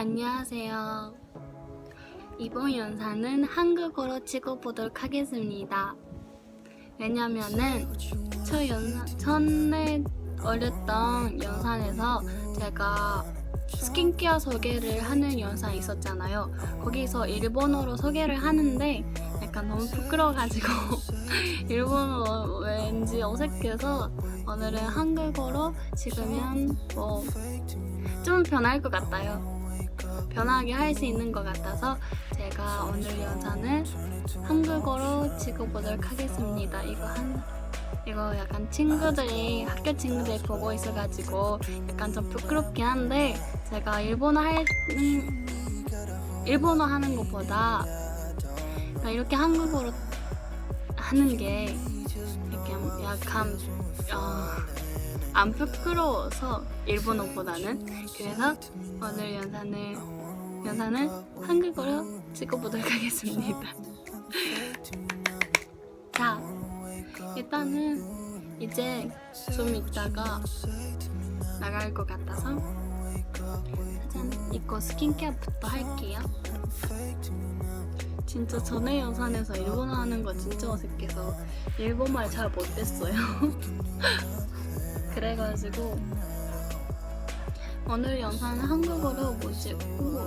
안녕하세요. 이번 영상은 한국어로 찍어보도록 하겠습니다. 왜냐면은 저 영상, 전에 올렸던 영상에서 제가 스킨케어 소개를 하는 영상이 있었잖아요. 거기서 일본어로 소개를 하는데 약간 너무 부끄러워가지고 일본어 왠지 어색해서 오늘은 한국어로 찍으면 뭐좀 변할 것 같아요. 변하게 할 수 있는 것 같아서 제가 오늘 영상을 한국어로 찍어보도록 하겠습니다. 이거 한 이거 약간 친구들이 학교 친구들이 보고 있어가지고 약간 좀 부끄럽긴 한데 제가 일본어 할 음, 일본어 하는 것보다 그냥 이렇게 한국어로 하는 게 약간 약간 어, 안 부끄러워서 일본어보다는 그래서 오늘 영상을 영상을 한국어로 찍어보도록 하겠습니다. 자, 일단은 이제 좀 있다가 나갈 것 같아서 짠, 이거 스킨케어부터 할게요. 진짜 전에 영상에서 일본어 하는 거 진짜 어색해서 일본말 잘 못했어요. 그래가지고 오늘 영상은 한국어로 못 찍고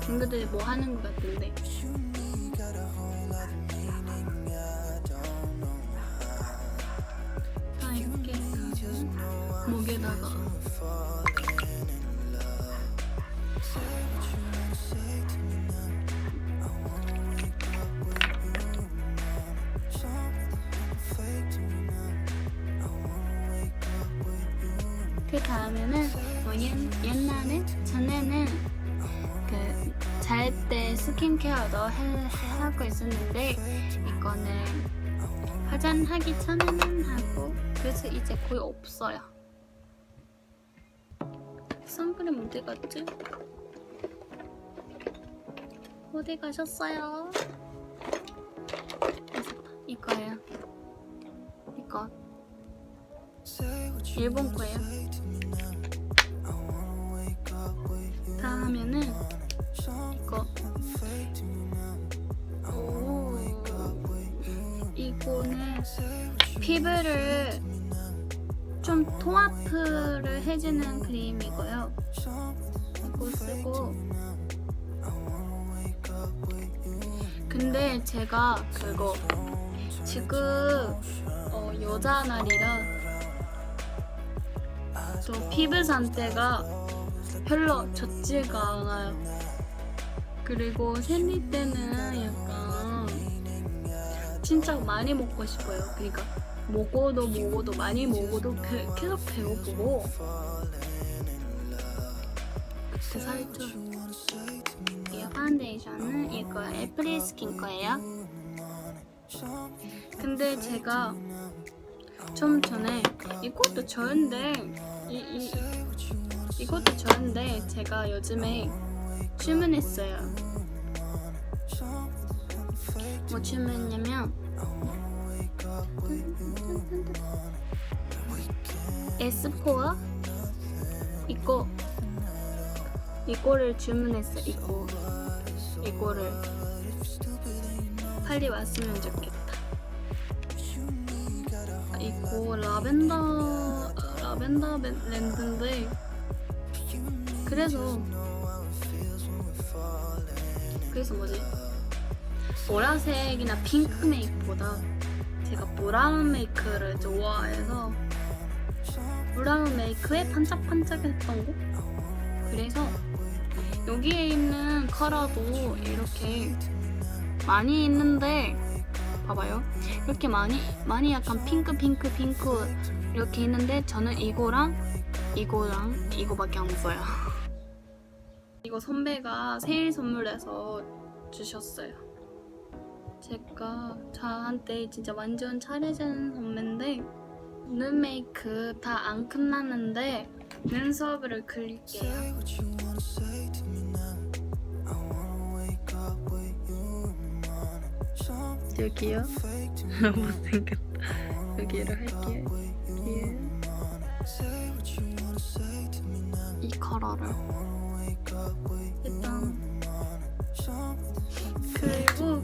친구들이 뭐 하는 것 같은데? 다 이렇게 목에다가 그 다음에는 뭐 옛, 옛날에 전에는 그 잘 때 스킨케어도 해, 하고 있었는데 이거는 화장하기 전에는 하고 그래서 이제 거의 없어요. 선크림 어디 갔지? 어디 가셨어요? 이거예요. 이거 일본 거예요. 다 하면은 이거 오 이거는 피부를 좀 통합을 해주는 크림이고요. 이거 쓰고 근데 제가 그거 지금 어, 여자 날이라 또 피부 상태가 별로 좋지가 않아요. 그리고 생리 때는 약간 진짜 많이 먹고 싶어요. 그러니까 먹어도 먹어도 많이 먹어도 그- 계속 배고프고 그때 살쪄. 이 파운데이션은 이거 애플리 스킨 거예요. 근데 제가 좀 전에 이것도 저인데 이, 이, 이것도 저인데 제가 요즘에 주문했어요. 뭐 주문했냐면 에스포아 이거 이거를 주문했어. 이거 이거를 빨리 왔으면 좋겠다. 아, 이거 라벤더 라벤더 밴- 랜드인데 그래서 그래서 뭐지? 보라색이나 핑크 메이크보다 제가 브라운 메이크를 좋아해서 브라운 메이크에 반짝반짝했던 거? 그래서 여기에 있는 컬러도 이렇게 많이 있는데 봐봐요. 이렇게 많이 많이 약간 핑크 핑크 핑크 이렇게 있는데 저는 이거랑 이거랑 이거밖에 안 써요. 이거 선배가 생일 선물해서 주셨어요. 제가 저한테 진짜 완전 잘해주는 선배인데 눈 메이크 다 안 끝났는데 눈썹을 그릴게요 여기요? 못생겼다 여기를 할게요. 뒤에 이 컬러를 일단 그리고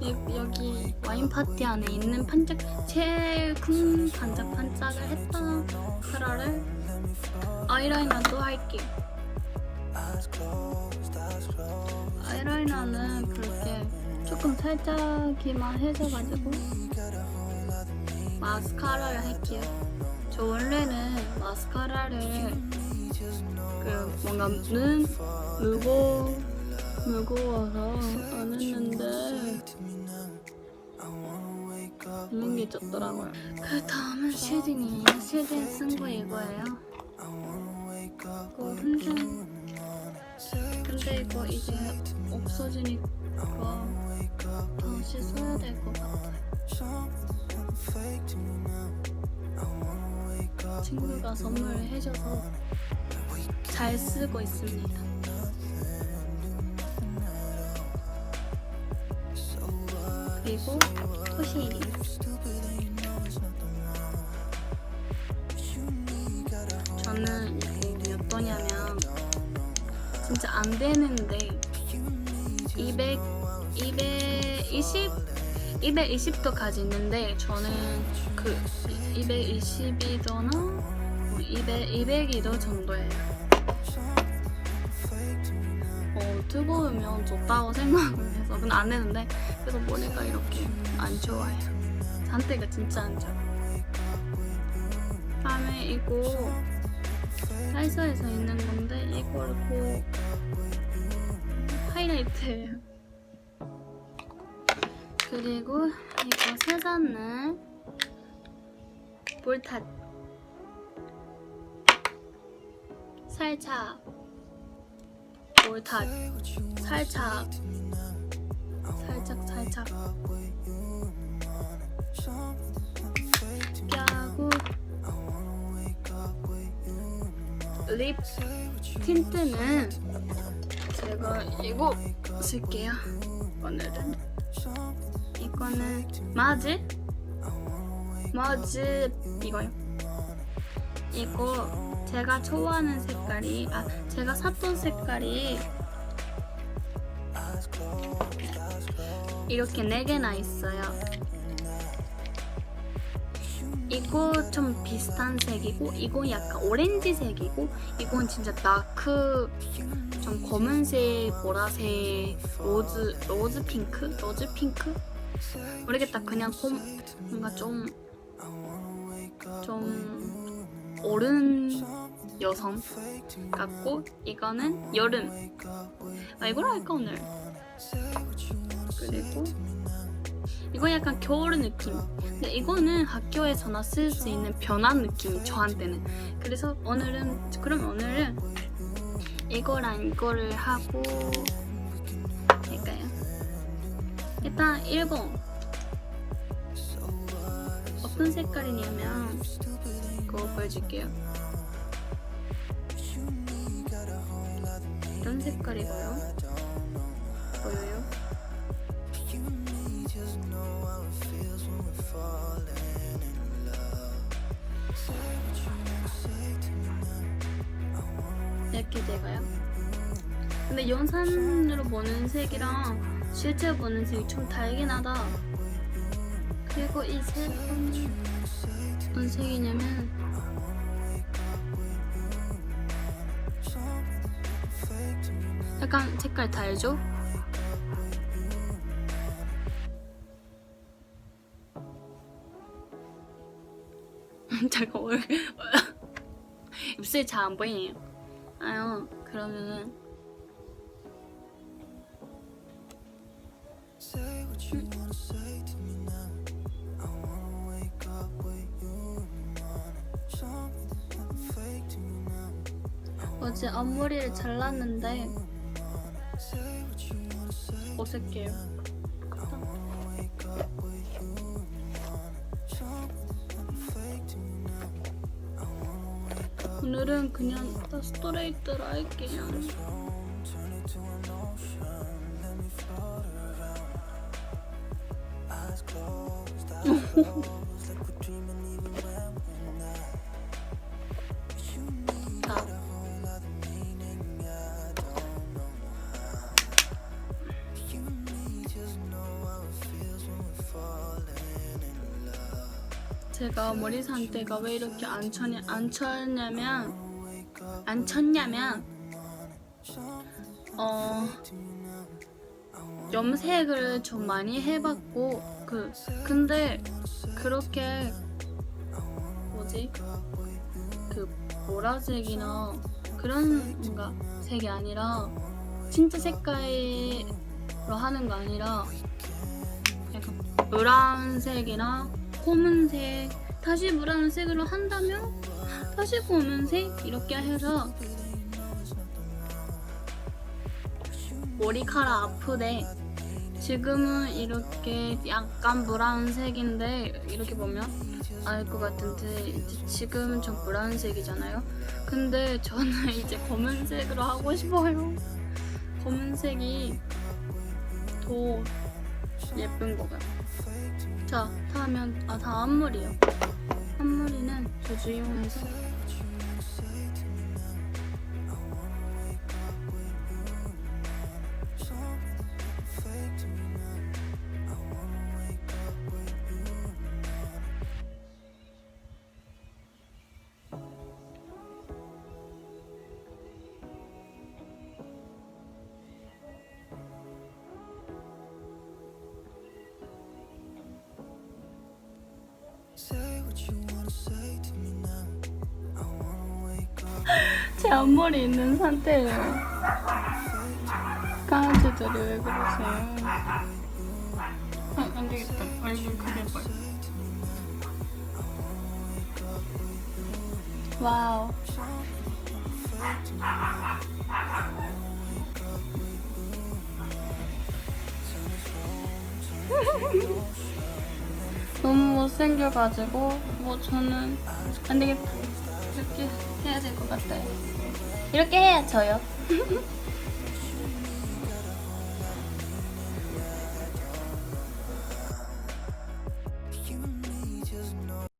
이- 여기 와인 파티 안에 있는 반짝 제일 큰 반짝 반짝을 했던 컬러를 아이라이너도 할게요. 아이라이너는 그렇게 조금 살짝이만 해줘가지고 마스카라를 할게요. 저 원래는 마스카라를 그 뭔가 눈 무거 무거워서 안 했는데 없는 게 있었더라고요. 그 다음은 쉐딩이에요. 쉐딩 쓴 거 이거예요. 이거 근데 근데 이거 이제 없어지니까 다시 써야 될 것 같아요. 친구가 선물을 해줘서 잘 쓰고 있습니다. 그리고 토시리. 저는 몇 번이냐면 진짜 안 되는데 200, 220, 220도까지 있는데 저는 그 220이도나 200, 202도 정도예요. 어, 뜨거우면 좋다고 생각을 해서 근데 안 되는데 그래서 머리가 이렇게 안 좋아요. 상태가 진짜 안 좋아. 다음에 이거 사이사에서 있는 건데 이거를 꼭 하이라이트예요. 그리고 이거 세 잔을 볼탓 살짝 볼탓 살짝 살짝 살짝 껴하고 립 틴트는 제가 이거 쓸게요 오늘은. 이 거는 마즈? 마즈 이거요. 이거 제가 좋아하는 색깔이 아 제가 샀던 색깔이 이렇게 네 개나 있어요. 이거 좀 비슷한 색이고 이건 약간 오렌지 색이고 이건 진짜 다크 좀 검은색, 보라색, 로즈 로즈 핑크, 로즈 핑크 모르겠다. 그냥 곰 뭔가 좀 좀 어른 여성 같고 이거는 여름 아 이걸 할까 오늘 그리고 이거 약간 겨울 느낌 근데 이거는 학교에서나 쓸 수 있는 변한 느낌이 저한테는 그래서 오늘은 그럼 오늘은 이거랑 이거를 하고 할까요? 일단 1번 어떤 색깔이냐면 그거 보여줄게요 이런 색깔이고요. 보여요? 이렇게 돼가요. 근데 영상으로 보는 색이랑 실제 보는 색이 좀 다르긴 하다. 그리고 이 색은 어떤 색이냐면 약간 색깔 달죠? 잠깐 얼 입술이 잘 안 보이네요. 아유 그러면은 어제 앞머리를 잘랐는데 어색해요. 오늘은 그냥 다 스트레이트로 할게요. 제가 머리 상태가 왜 이렇게 안 쳤냐 안 쳤냐면 안 쳤냐면 어 염색을 좀 많이 해봤고 그 근데 그렇게 뭐지? 그 보라색이나 그런 뭔가 색이 아니라 진짜 색깔로 하는 거 아니라 약간 노란색이나 검은색 다시 노란색으로 한다면 다시 검은색 이렇게 해서 머리카락 아프대 지금은 이렇게 약간 브라운색인데 이렇게 보면 알 것 같은데 지금은 좀 브라운색이잖아요. 근데 저는 이제 검은색으로 하고 싶어요. 검은색이 더 예쁜 것 같아요. 자 다음은 아다 앞머리요. 앞머리는 조주용에서 제 앞머리 있는 상태예요. 강아지들이 왜 그러세요? 아, 안 되겠다. 얼굴 크게 보여. 와우. 못생겨가지고 뭐 저는 안 되겠다. 이렇게 해야 될 것 같아요. 이렇게 해야 져요.